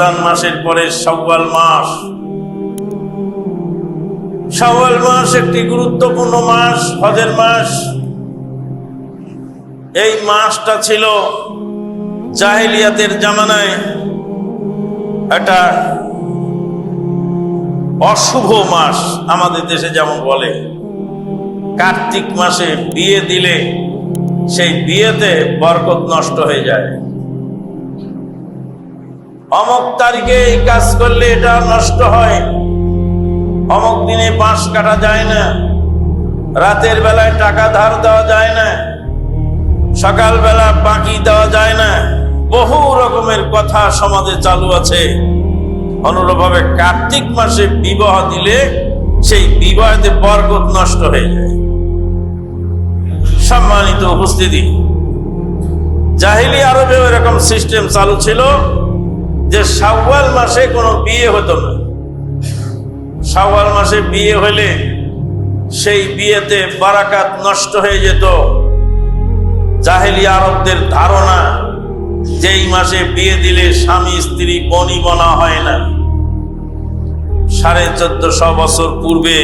রমাদান মাসের পরে সওয়াল মাস। সওয়াল মাস একটি গুরুত্বপূর্ণ মাস, হজের মাস। এই মাসটা ছিল জাহেলিয়াতের জামানায় একটা অশুভ মাস, আমাদের দেশে যেমন বলে। কার্তিক মাসে বিয়ে দিলে সেই বিয়েতে বরকত নষ্ট হয়ে যায়। অমক তারিখে এই কাজ করলে এটা নষ্ট হয়। অমক দিনে বাঁশ কাটা যায় না। রাতের বেলায় টাকা ধার দেওয়া যায় না। সকালবেলা বাকি দেওয়া যায় না। বহু রকমের কথা সমাজে চালু আছে। অনুরূপভাবে কার্তিক মাসে বিবাহ দিলে সেই বিবাহতে বরকত নষ্ট হয়ে যায়। সম্মানিত উপস্থিতি। জাহিলি আরবে এরকম সিস্টেম চালু ছিল। যে শাওয়াল মাসে কোনো বিয়ে হতো না। শাওয়াল মাসে বিয়ে হলে সেই বিয়েতে বারাকাত নষ্ট হয়ে যেত। জাহেলি আরবদের ধারণা, যেই মাসে বিয়ে দিলে স্বামী, স্ত্রী, বনি, বনা হয় না। সাড়ে চোদ্দশো বছর পূর্বে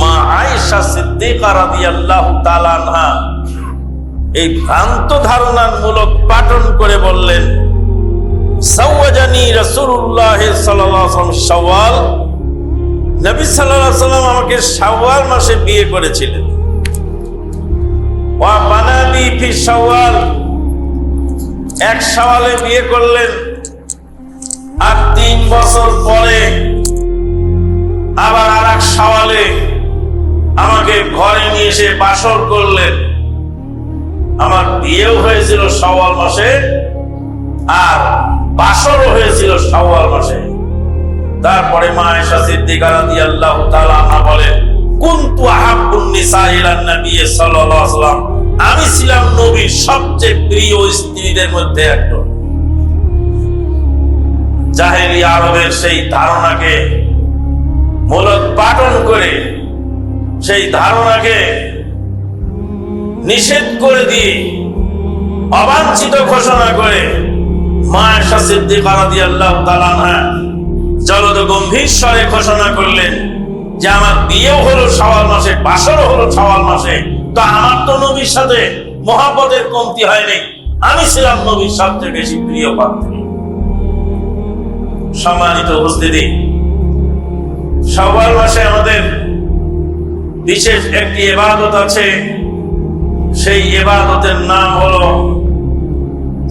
মা আয়েশা সিদ্দিকা রাদিয়াল্লাহু তাআলা এই ভ্রান্ত ধারণার মূলক পাঠন করে বললেন সাওয়াজানি রাসূলুল্লাহ সাল্লাল্লাহু আলাইহি শাওয়াল। নবী সাল্লাল্লাহু আমাকে শাওয়াল মাসে বিয়ে করেছিলেন। ওয়া বানাবি ফি শাওয়াল। এক শাওয়ালে বিয়ে করলেন। আর তিন বছর পরে আবার আর এক শাওয়ালে আমাকে ঘরে নিয়ে এসে বাসর করলেন। আমার বিয়েও হয়েছিল শাওয়াল মাসে। আর বাসরও হয়েছিল শাওয়াল মাসে। তারপরে মা আমি ছিলাম নবীর সবচেয়ে প্রিয় স্ত্রীদের মধ্যে একজন। জাহেলি আরবের সেই ধারণাকে মূলত পাঠন করে, সেই ধারণাকে নিষেধ করে দিয়ে অবাঞ্ছিত ঘোষণা করে স্বরে ঘোষণা করলেন যে আমার বিয়েও হলো মাসে, বাসরও হলো মাসে। তো আমার তো নবীর সাথে মহাপদের কমতি হয়নি আমি ছিলাম নবীর সবচেয়ে বেশি প্রিয় সম্মানিত উপস্থিতি, শাওয়াল মাসে আমাদের বিশেষ একটি এবাদত আছে। সেই এবাদতের নাম হলো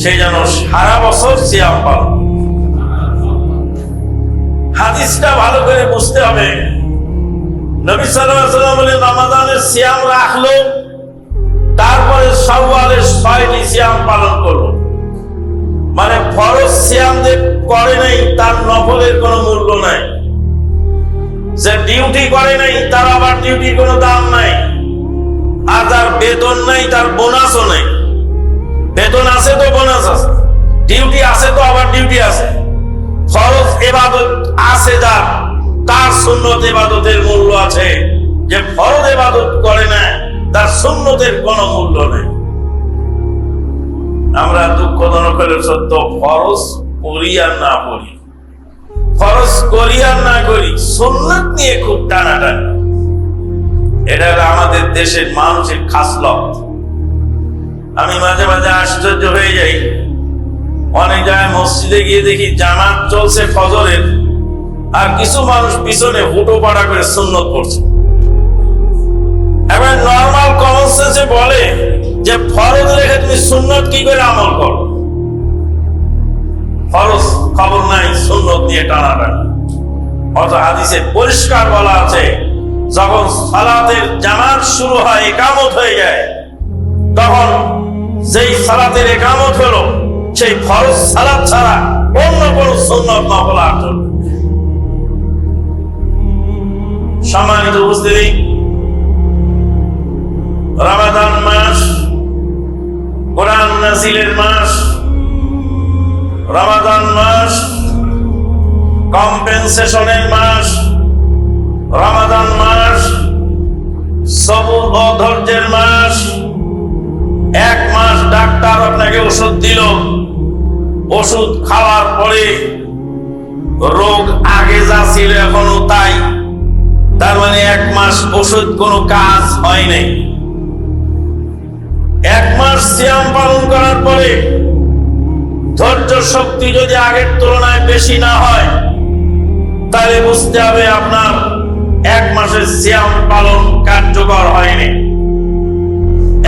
সে যেন সারা বছর সিয়াম পালন। হাদিসটা ভালো করে বুঝতে হবে। নবী ওয়াসাল্লাম বলেন, রমাদানের সিয়াম রাখল, তারপরে শাওয়ালের ছয়টি সিয়াম পালন করল। মানে ফরজ সিয়াম যে করে নাই, তার নফলের কোনো মূল্য নাই। যে ডিউটি করে নাই, তার আবার ডিউটির কোনো দাম নাই। আর তার বেতন নাই, তার বোনাসও নাই। বেতন আছে তো বোনাস আছে। ডিউটি আছে তো আবার ডিউটি আছে। ফরজ এবাদত আছে যার তার সুন্নত এবাদতের মূল্য আছে। যে ফরজ এবাদত করে না, তার সুন্নতের কোনো মূল্য নেই। আমরা দুঃখজনক হলে সত্য, ফরজ করি আর না করি ফরজ করি আর না করি, সুন্নত নিয়ে খুব টানাটানি। এটা আমাদের দেশের মানুষের খাসলত। আমি মাঝে মাঝে আশ্চর্য হয়ে যাই। অনেক জায়গায় মসজিদে গিয়ে দেখি জামাত চলছে ফজরের, আর কিছু মানুষ পিছনে হুটো পাড়া করে সুন্নত করছে। এবার নর্মাল কমন সেন্সে বলে যে ফরজ রেখে তুমি সুন্নত কি করে আমল করো? ফরজ খবর নাই, সুন্নত দিয়ে টানা টানাটানি অত হাদিসে পরিষ্কার বলা আছে, যখন সালাতের জামাত শুরু হয়, একামত হয়ে যায়, তখন যেই সালাতের একামত হলো, সেই ফরজ সালাত ছাড়া অন্য কোনো না নফল আর চলবে সম্মানিত উপস্থিতি, রামাদান মাস, কোরআন নাজিলের মাস, রমাদান মাস, কম্পেনসেশনের মাস, রমাদান মাস সবুজ অধৈর্যের মাস ওষুধ দিল। ওষুধ খাওয়ার পরে রোগ আগে যা ছিল এখনও তাই। তার মানে এক মাস ওষুধ কোনো কাজ হয় নাই। এক মাস সিয়াম পালন করার পরে ধৈর্য শক্তি যদি আগের তুলনায় বেশি না হয়, তাহলে বুঝতে হবে আপনার এক মাসের সিয়াম পালন কার্যকর হয়নি।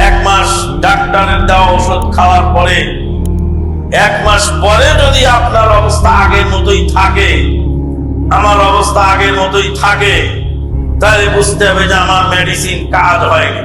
এক মাস ডাক্তারের দেওয়া ওষুধ খাওয়ার পরে এক মাস পরে যদি আপনার অবস্থা আগের মতোই থাকে, আমার অবস্থা আগের মতোই থাকে, তাহলে বুঝতে হবে যে আমার মেডিসিন কাজ হয়নি